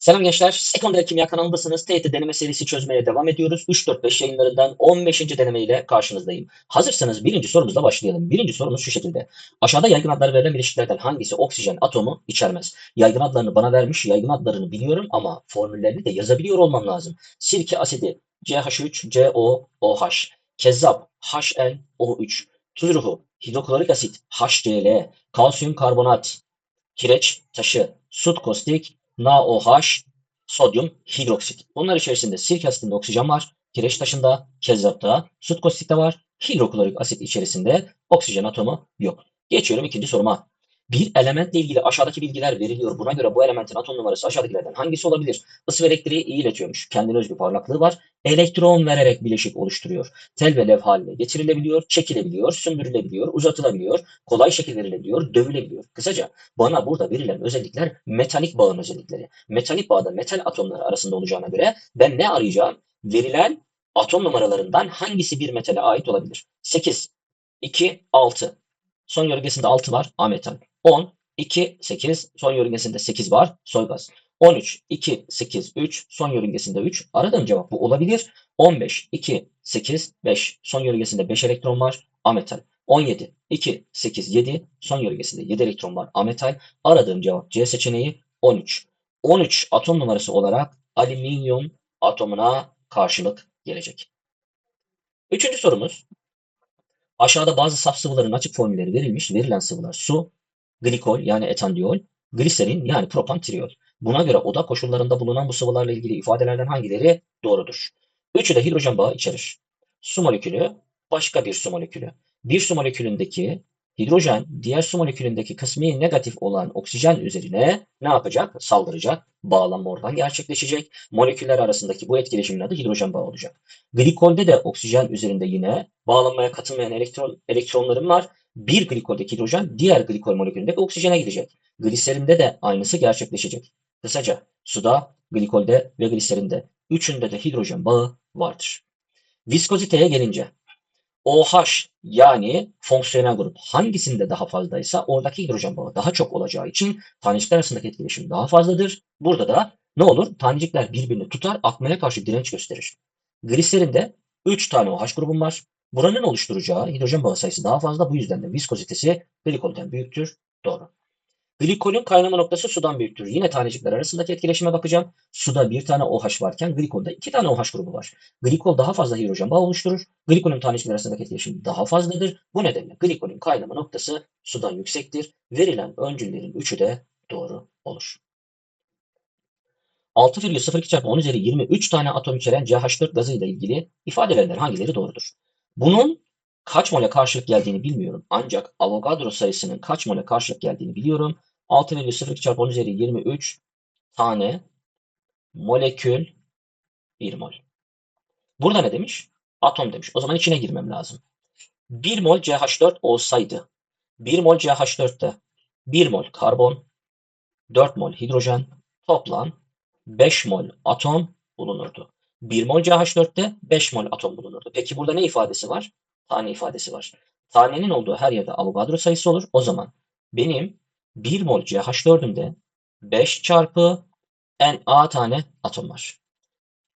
Selam gençler. Sekonder Kimya kanalındasınız. TYT deneme serisi çözmeye devam ediyoruz. 3-4-5 yayınlarından 15. deneme ile karşınızdayım. Hazırsanız birinci sorumuzla başlayalım. Birinci sorumuz şu şekilde. Aşağıda yaygın adları verilen bileşiklerden hangisi oksijen atomu içermez? Yaygın adlarını bana vermiş. Yaygın adlarını biliyorum ama formüllerini de yazabiliyor olmam lazım. Sirke asidi CH3, CO, OH. Kezzap HN, O3. Tuz ruhu hidroklorik asit HCl. Kalsiyum karbonat. Kireç taşı. Sut kostik NaOH, sodyum hidroksit. Bunlar içerisinde sirke asitinde oksijen var. Kireç taşında, kezzapta, süt kostikte var. Hidroklorik asit içerisinde oksijen atomu yok. Geçiyorum ikinci soruma. Bir elementle ilgili aşağıdaki bilgiler veriliyor. Buna göre bu elementin atom numarası aşağıdakilerden hangisi olabilir? Isı ve elektriği iyi iletiyormuş. Kendine özgü parlaklığı var. Elektron vererek bileşik oluşturuyor. Tel ve lev haline getirilebiliyor, çekilebiliyor, sündürülebiliyor, uzatılabiliyor, kolay şekil verilebiliyor, dövülebiliyor. Kısaca bana burada verilen özellikler metalik bağın özellikleri. Metalik bağda metal atomları arasında olacağına göre ben ne arayacağım? Verilen atom numaralarından hangisi bir metale ait olabilir? 8, 2, 6. Son yörüngesinde 6 var, ametal. 10, 2, 8. Son yörüngesinde 8 var, soy gaz. 13, 2, 8, 3. Son yörüngesinde 3. Aradığım cevap bu olabilir. 15, 2, 8, 5. Son yörüngesinde 5 elektron var, ametal. 17, 2, 8, 7. Son yörüngesinde 7 elektron var, ametal. Aradığım cevap C seçeneği 13. 13 atom numarası olarak alüminyum atomuna karşılık gelecek. Üçüncü sorumuz. Aşağıda bazı saf sıvıların açık formülleri verilmiş. Verilen sıvılar su, glikol yani etandiol, gliserin yani propantriol. Buna göre oda koşullarında bulunan bu sıvılarla ilgili ifadelerden hangileri doğrudur? Üçü de hidrojen bağı içerir. Su molekülü başka bir su molekülü. Bir su molekülündeki hidrojen diğer su molekülündeki kısmi negatif olan oksijen üzerine ne yapacak? Saldıracak. Bağlanma oradan gerçekleşecek. Moleküller arasındaki bu etkileşimin adı hidrojen bağı olacak. Glikolde de oksijen üzerinde yine bağlanmaya katılmayan elektron, elektronların var. Bir glikoldeki hidrojen diğer glikol molekülündeki oksijene gidecek. Gliserinde de aynısı gerçekleşecek. Kısaca suda, glikolde ve gliserinde üçünde de hidrojen bağı vardır. Viskoziteye gelince OH yani fonksiyonel grup hangisinde daha fazlaysa oradaki hidrojen bağı daha çok olacağı için tanecikler arasındaki etkileşim daha fazladır. Burada da ne olur? Tanecikler birbirini tutar, akmaya karşı direnç gösterir. Gliserinde 3 tane OH grubum var. Buranın oluşturacağı hidrojen bağı sayısı daha fazla. Bu yüzden de viskozitesi glikolden büyüktür. Doğru. Glikolün kaynama noktası sudan büyüktür. Yine tanecikler arasındaki etkileşime bakacağım. Suda bir tane OH varken glikolda iki tane OH grubu var. Glikol daha fazla hidrojen bağı oluşturur. Glikolün tanecikler arasındaki etkileşim daha fazladır. Bu nedenle glikolün kaynama noktası sudan yüksektir. Verilen öncüllerin üçü de doğru olur. 6,02 çarpı 10 üzeri 23 tane atom içeren CH4 gazı ile ilgili ifade verilen hangileri doğrudur? Bunun kaç mole karşılık geldiğini bilmiyorum. Ancak Avogadro sayısının kaç mole karşılık geldiğini biliyorum. 6,02 çarpı 10 üzeri 23 tane molekül 1 mol. Burada ne demiş? Atom demiş. O zaman içine girmem lazım. 1 mol CH4 olsaydı 1 mol CH4'te 1 mol karbon 4 mol hidrojen toplam 5 mol atom bulunurdu. 1 mol CH4'te 5 mol atom bulunurdu. Peki burada ne ifadesi var? Tane ifadesi var. Tanenin olduğu her yerde Avogadro sayısı olur. O zaman benim 1 mol CH4'ümde 5 çarpı Na tane atom var.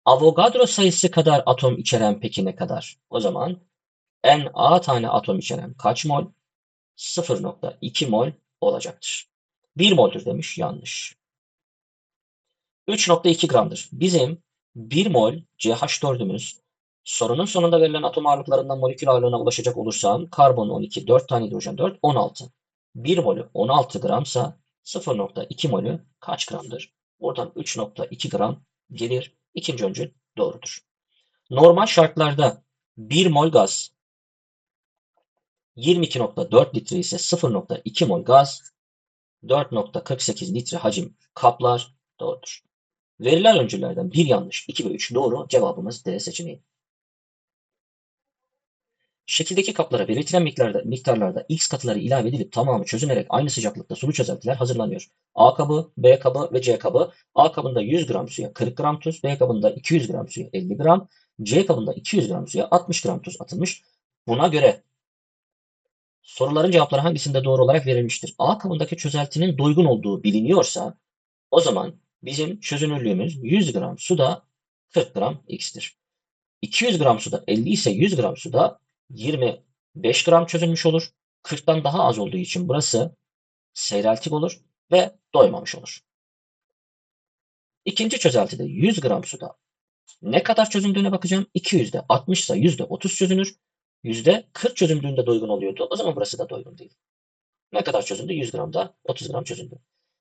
Avogadro sayısı kadar atom içeren peki ne kadar? O zaman Na tane atom içeren kaç mol? 0.2 mol olacaktır. 1 mol'dur demiş. Yanlış. 3.2 gramdır. Bizim 1 mol CH4'ümüz sorunun sonunda verilen atom ağırlıklarından molekül ağırlığına ulaşacak olursam karbon 12, 4 tane hidrojen 4, 16. 1 molü 16 gramsa 0.2 molü kaç gramdır? Buradan 3.2 gram gelir. İkinci öncül doğrudur. Normal şartlarda 1 mol gaz 22.4 litre ise 0.2 mol gaz 4.48 litre hacim kaplar doğrudur. Verilen öncüllerden bir yanlış, 2 ve 3 doğru. Cevabımız D seçeneği. Şekildeki kaplara belirtilen miktarda, miktarlarda X katıları ilave edilip tamamı çözünerek aynı sıcaklıkta sulu çözeltiler hazırlanıyor. A kabı, B kabı ve C kabı. A kabında 100 gram suya 40 gram tuz, B kabında 200 gram suya 50 gram, C kabında 200 gram suya 60 gram tuz atılmış. Buna göre soruların cevapları hangisinde doğru olarak verilmiştir? A kabındaki çözeltinin doygun olduğu biliniyorsa o zaman bizim çözünürlüğümüz 100 gram suda 40 gram x'tir. 200 gram suda 50 ise 100 gram suda 25 gram çözülmüş olur. 40'tan daha az olduğu için burası seyreltik olur ve doymamış olur. İkinci çözeltide 100 gram suda ne kadar çözündüğüne bakacağım. 200'de 60 ise %30 çözünür. %40 çözündüğünde doygun oluyordu. O zaman burası da doygun değil. Ne kadar çözündü? 100 gramda 30 gram çözündü.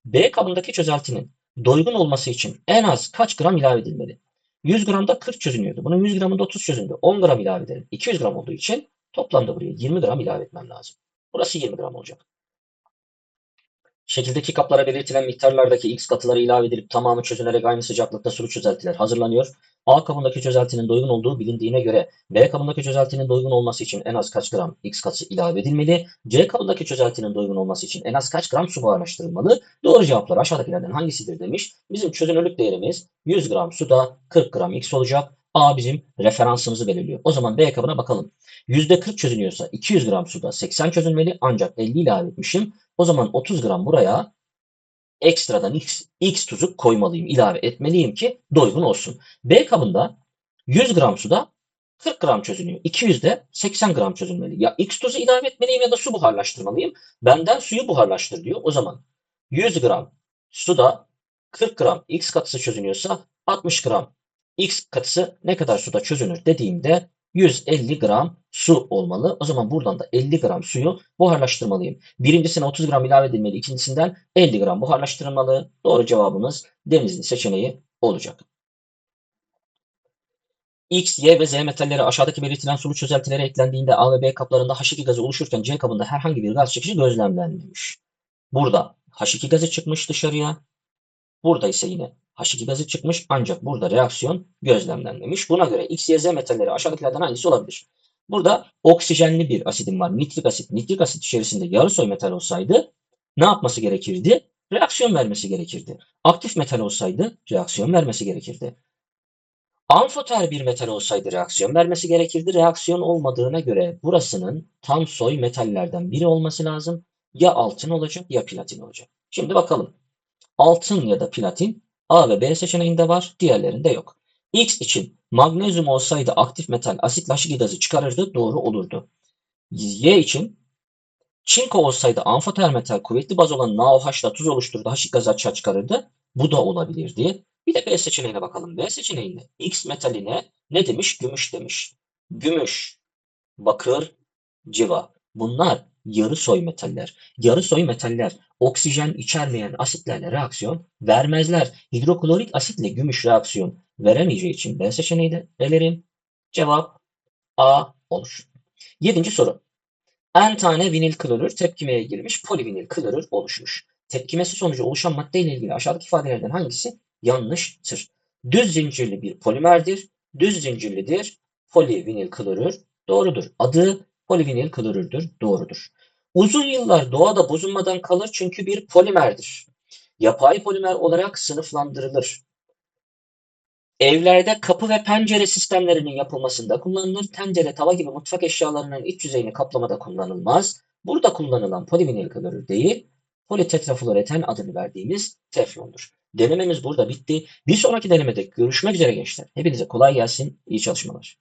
B kabındaki çözeltinin doygun olması için en az kaç gram ilave edilmeli? 100 gramda 40 çözünüyordu. Bunun 100 gramında 30 çözündü. 10 gram ilave edelim. 200 gram olduğu için toplamda buraya 20 gram ilave etmem lazım. Burası 20 gram olacak. Şekildeki kaplara belirtilen miktarlardaki x katıları ilave edilip tamamı çözünerek aynı sıcaklıkta sulu çözeltiler hazırlanıyor. A kabındaki çözeltinin doygun olduğu bilindiğine göre B kabındaki çözeltinin doygun olması için en az kaç gram x katı ilave edilmeli? C kabındaki çözeltinin doygun olması için en az kaç gram su buharlaştırılmalı? Doğru cevaplar aşağıdakilerden hangisidir demiş. Bizim çözünürlük değerimiz 100 gram suda 40 gram x olacak. A bizim referansımızı belirliyor. O zaman B kabına bakalım. %40 çözünüyorsa 200 gram suda 80 çözülmeli ancak 50 ilave etmişim. O zaman 30 gram buraya ekstradan x, x tuzu koymalıyım, ilave etmeliyim ki doygun olsun. B kabında 100 gram suda 40 gram çözünüyor. 200'de 80 gram çözülmeli. Ya x tuzu ilave etmeliyim ya da su buharlaştırmalıyım. Benden suyu buharlaştır diyor. O zaman 100 gram suda 40 gram x katısı çözünüyorsa 60 gram x katısı ne kadar suda çözünür dediğimde 150 gram su olmalı. O zaman buradan da 50 gram suyu buharlaştırmalıyım. Birincisine 30 gram ilave edilmeli. ikincisinden 50 gram buharlaştırılmalı. Doğru cevabımız Denizli seçeneği olacak. X, Y ve Z metalleri aşağıdaki belirtilen sulu çözeltilere eklendiğinde A ve B kaplarında H2 gazı oluşurken C kabında herhangi bir gaz çıkışı gözlemlenmemiş. Burada H2 gazı çıkmış dışarıya. Burada ise yine H2 gazı çıkmış ancak burada reaksiyon gözlemlenmemiş. Buna göre X, Y, Z metalleri aşağıdakilerden hangisi olabilir? Burada oksijenli bir asidim var. Nitrik asit. Nitrik asit içerisinde yarı soy metal olsaydı ne yapması gerekirdi? Reaksiyon vermesi gerekirdi. Aktif metal olsaydı reaksiyon vermesi gerekirdi. Amfoter bir metal olsaydı reaksiyon vermesi gerekirdi. Reaksiyon olmadığına göre burasının tam soy metallerden biri olması lazım. Ya altın olacak ya platin olacak. Şimdi bakalım. Altın ya da platin A ve B seçeneğinde var, diğerlerinde yok. X için magnezyum olsaydı aktif metal asitli H2 gazı çıkarırdı, doğru olurdu. Y için çinko olsaydı amfoter metal kuvvetli baz olan NaOH'la tuz oluşturdu, H2 gazı açığa çıkarırdı. Bu da olabilirdi. Bir de B seçeneğine bakalım. B seçeneğinde X metaline ne demiş? Gümüş demiş. Gümüş, bakır, civa. Bunlar yarı soy metaller. Yarı soy metaller oksijen içermeyen asitlerle reaksiyon vermezler. Hidroklorik asitle gümüş reaksiyon veremeyeceği için B seçeneği de elerim. Cevap A olur. Yedinci soru. N tane vinil klorür tepkimeye girmiş polivinil klorür oluşmuş. Tepkimesi sonucu oluşan maddeyle ilgili aşağıdaki ifadelerden hangisi yanlıştır? Düz zincirli bir polimerdir. Düz zincirlidir. Polivinil klorür doğrudur. Adı polivinil klorürdür. Doğrudur. Uzun yıllar doğada bozulmadan kalır çünkü bir polimerdir. Yapay polimer olarak sınıflandırılır. Evlerde kapı ve pencere sistemlerinin yapılmasında kullanılır. Tencere, tava gibi mutfak eşyalarının iç yüzeyini kaplamada kullanılmaz. Burada kullanılan polivinil klorür değil, politetrafluoreten adını verdiğimiz teflondur. Denememiz burada bitti. Bir sonraki denemede görüşmek üzere gençler. Hepinize kolay gelsin, iyi çalışmalar.